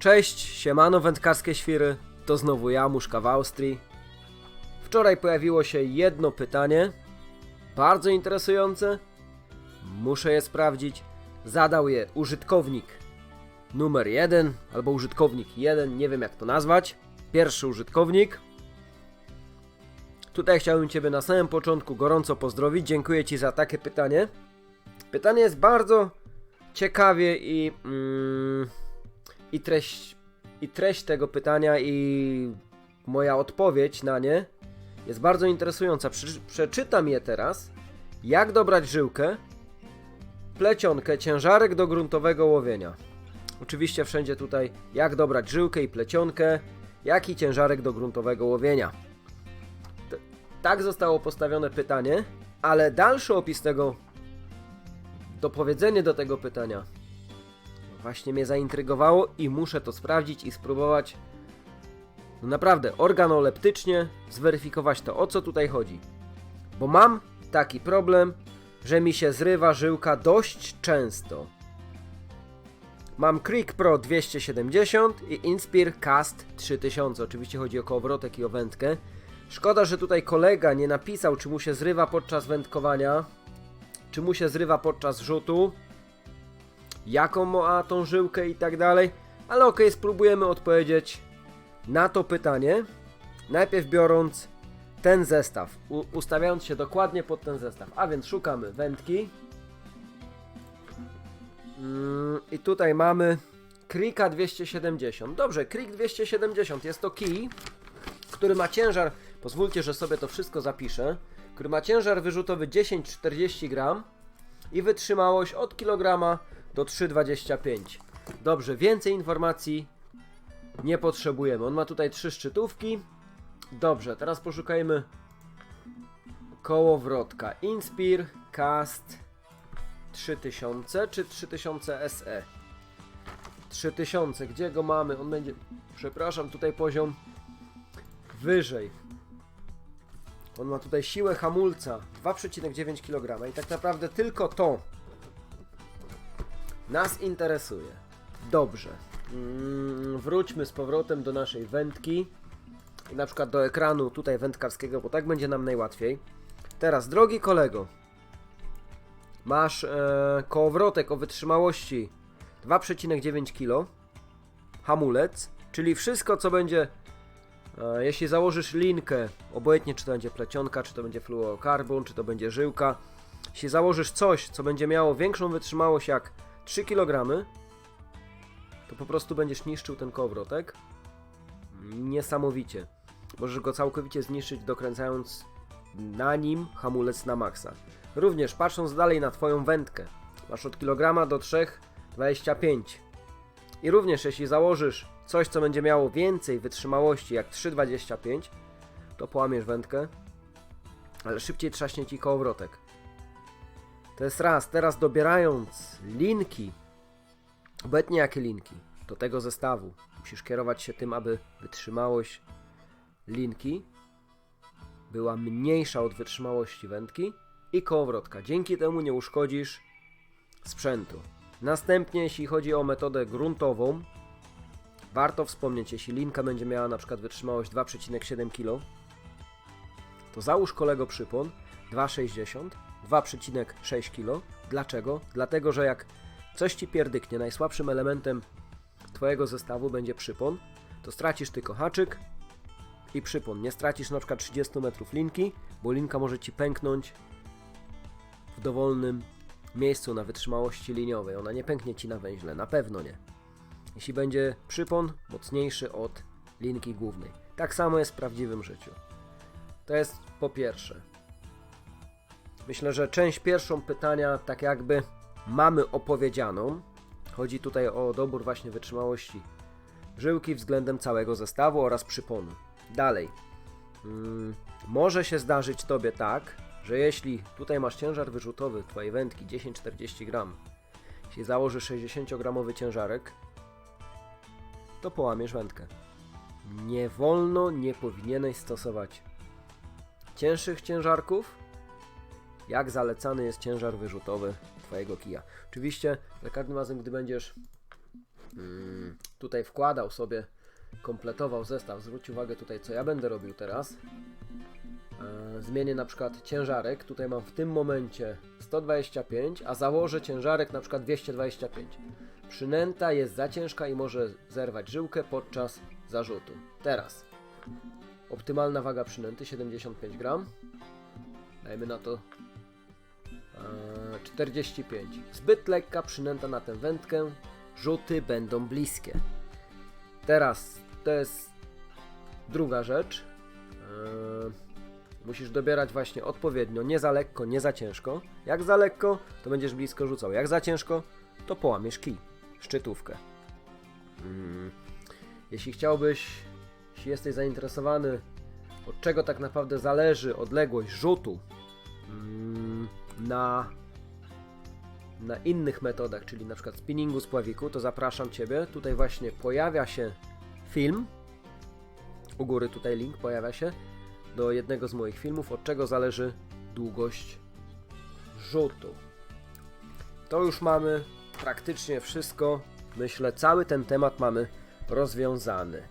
Cześć, siemano wędkarskie świry, to znowu ja, Muszka w Austrii. Wczoraj pojawiło się jedno pytanie, bardzo interesujące, muszę je sprawdzić. Zadał je użytkownik numer jeden, albo użytkownik jeden, nie wiem jak to nazwać. Pierwszy użytkownik. Tutaj chciałbym Ciebie na samym początku gorąco pozdrowić, dziękuję Ci za takie pytanie. Pytanie jest bardzo ciekawie i... Mm, i treść, i treść tego pytania i moja odpowiedź na nie jest bardzo interesująca. Prze- przeczytam je teraz. Jak dobrać żyłkę, plecionkę, ciężarek do gruntowego łowienia. Oczywiście wszędzie tutaj jak dobrać żyłkę i plecionkę, jak i ciężarek do gruntowego łowienia. T- tak zostało postawione pytanie, ale dalszy opis tego, dopowiedzenie do tego pytania właśnie mnie zaintrygowało i muszę to sprawdzić i spróbować no naprawdę organoleptycznie zweryfikować to, o co tutaj chodzi. Bo mam taki problem, że mi się zrywa żyłka dość często. Mam Creek Pro 270 i Inspire Cast 3000. Oczywiście chodzi o kołowrotek i o wędkę. Szkoda, że tutaj kolega nie napisał, czy mu się zrywa podczas wędkowania, czy mu się zrywa podczas rzutu jaką ma tą żyłkę i tak dalej. Ale okej, spróbujemy odpowiedzieć na to pytanie. Najpierw biorąc ten zestaw, ustawiając się dokładnie pod ten zestaw. A więc szukamy wędki. Mm, I tutaj mamy Krika 270. Dobrze, Krik 270 jest to kij, który ma ciężar, pozwólcie, że sobie to wszystko zapiszę, który ma ciężar wyrzutowy 10-40 gram i wytrzymałość od kilograma do 3,25. Dobrze, więcej informacji nie potrzebujemy. On ma tutaj trzy szczytówki. Dobrze, teraz poszukajmy kołowrotka. Inspire Cast 3000 czy 3000 SE? 3000, gdzie go mamy? On będzie, przepraszam, tutaj poziom wyżej. On ma tutaj siłę hamulca 2,9 kg i tak naprawdę tylko to nas interesuje. Dobrze. Mm, wróćmy z powrotem do naszej wędki. Na przykład do ekranu tutaj wędkarskiego, bo tak będzie nam najłatwiej. Teraz, drogi kolego, masz e, kołowrotek o wytrzymałości 2,9 kg, hamulec, czyli wszystko co będzie, e, jeśli założysz linkę, obojętnie czy to będzie plecionka, czy to będzie fluorokarbon, czy to będzie żyłka, jeśli założysz coś, co będzie miało większą wytrzymałość jak 3 kg, to po prostu będziesz niszczył ten kołowrotek. Niesamowicie. Możesz go całkowicie zniszczyć, dokręcając na nim hamulec na maksa. Również patrząc dalej na Twoją wędkę, masz od kilograma do 3,25. I również jeśli założysz coś, co będzie miało więcej wytrzymałości jak 3,25, to połamiesz wędkę, ale szybciej trzaśnie Ci kołowrotek. To jest raz. Teraz dobierając linki, obecnie jakie linki, do tego zestawu, musisz kierować się tym, aby wytrzymałość linki była mniejsza od wytrzymałości wędki i kołowrotka. Dzięki temu nie uszkodzisz sprzętu. Następnie, jeśli chodzi o metodę gruntową, warto wspomnieć, jeśli linka będzie miała na przykład wytrzymałość 2,7 kg, to załóż kolego przypon 2,60 2,6 kg. Dlaczego? Dlatego, że jak coś ci pierdyknie, najsłabszym elementem twojego zestawu będzie przypon, to stracisz tylko haczyk i przypon. Nie stracisz na przykład 30 metrów linki, bo linka może ci pęknąć w dowolnym miejscu na wytrzymałości liniowej. Ona nie pęknie ci na węźle, na pewno nie. Jeśli będzie przypon mocniejszy od linki głównej. Tak samo jest w prawdziwym życiu. To jest po pierwsze. Myślę, że część pierwszą pytania tak jakby mamy opowiedzianą. Chodzi tutaj o dobór właśnie wytrzymałości żyłki względem całego zestawu oraz przyponu. Dalej. Mm, może się zdarzyć Tobie tak, że jeśli tutaj masz ciężar wyrzutowy Twojej wędki 10-40 gram, jeśli założysz 60-gramowy ciężarek, to połamiesz wędkę. Nie wolno, nie powinieneś stosować cięższych ciężarków, jak zalecany jest ciężar wyrzutowy Twojego kija. Oczywiście za każdym razem, gdy będziesz mm, tutaj wkładał sobie, kompletował zestaw. Zwróć uwagę tutaj, co ja będę robił teraz. E, Zmienię na przykład ciężarek. Tutaj mam w tym momencie 125, a założę ciężarek na przykład 225. Przynęta jest za ciężka i może zerwać żyłkę podczas zarzutu. Teraz optymalna waga przynęty 75 gram. Dajmy na to 45. Zbyt lekka przynęta na tę wędkę. Rzuty będą bliskie. Teraz to jest druga rzecz. E, Musisz dobierać właśnie odpowiednio, nie za lekko, nie za ciężko. Jak za lekko, to będziesz blisko rzucał. Jak za ciężko, to połamiesz kij, szczytówkę. Mm. Jeśli chciałbyś, jeśli jesteś zainteresowany, od czego tak naprawdę zależy odległość rzutu mm, na, na innych metodach, czyli na przykład spinningu z pławiku, to zapraszam Ciebie. Tutaj właśnie pojawia się film. U góry tutaj link pojawia się do jednego z moich filmów, od czego zależy długość rzutu. To już mamy praktycznie wszystko. Myślę, cały ten temat mamy rozwiązany.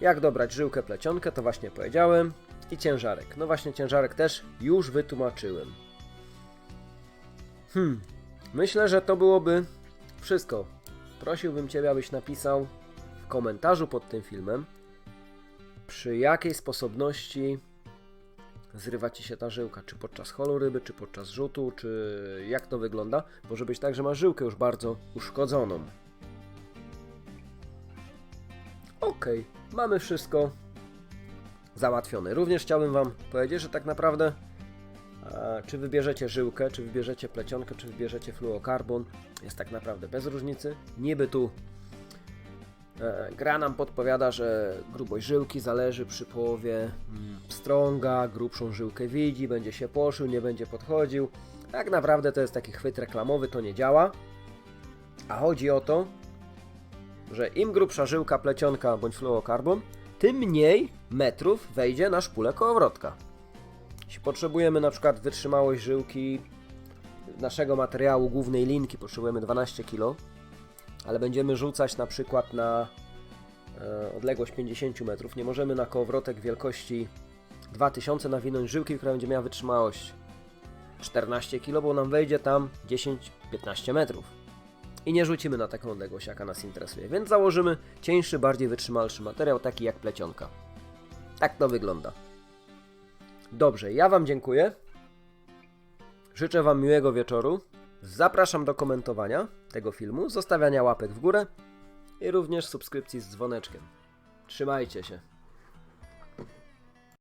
Jak dobrać żyłkę plecionkę, to właśnie powiedziałem. I ciężarek. No właśnie, ciężarek też już wytłumaczyłem. Hmm, myślę, że to byłoby wszystko. Prosiłbym Ciebie, abyś napisał w komentarzu pod tym filmem, przy jakiej sposobności zrywa Ci się ta żyłka, czy podczas holu ryby, czy podczas rzutu, czy jak to wygląda. Może być tak, że masz żyłkę już bardzo uszkodzoną. Okej, mamy wszystko załatwione. Również chciałbym Wam powiedzieć, że tak naprawdę czy wybierzecie żyłkę, czy wybierzecie plecionkę, czy wybierzecie fluokarbon, jest tak naprawdę bez różnicy. Niby tu e, gra nam podpowiada, że grubość żyłki zależy przy połowie mm, pstrąga, grubszą żyłkę widzi, będzie się poszył, nie będzie podchodził. Tak naprawdę to jest taki chwyt reklamowy, to nie działa. A chodzi o to, że im grubsza żyłka, plecionka bądź fluokarbon, tym mniej metrów wejdzie na szpulę kołowrotka. Jeśli potrzebujemy na przykład wytrzymałość żyłki naszego materiału głównej linki, potrzebujemy 12 kg, ale będziemy rzucać na przykład na e, odległość 50 metrów, nie możemy na kołowrotek wielkości 2000 nawinąć żyłki, która będzie miała wytrzymałość 14 kg, bo nam wejdzie tam 10-15 metrów i nie rzucimy na taką odległość, jaka nas interesuje. Więc założymy cieńszy, bardziej wytrzymalszy materiał, taki jak plecionka. Tak to wygląda. Dobrze, ja Wam dziękuję. Życzę Wam miłego wieczoru. Zapraszam do komentowania tego filmu, zostawiania łapek w górę i również subskrypcji z dzwoneczkiem. Trzymajcie się.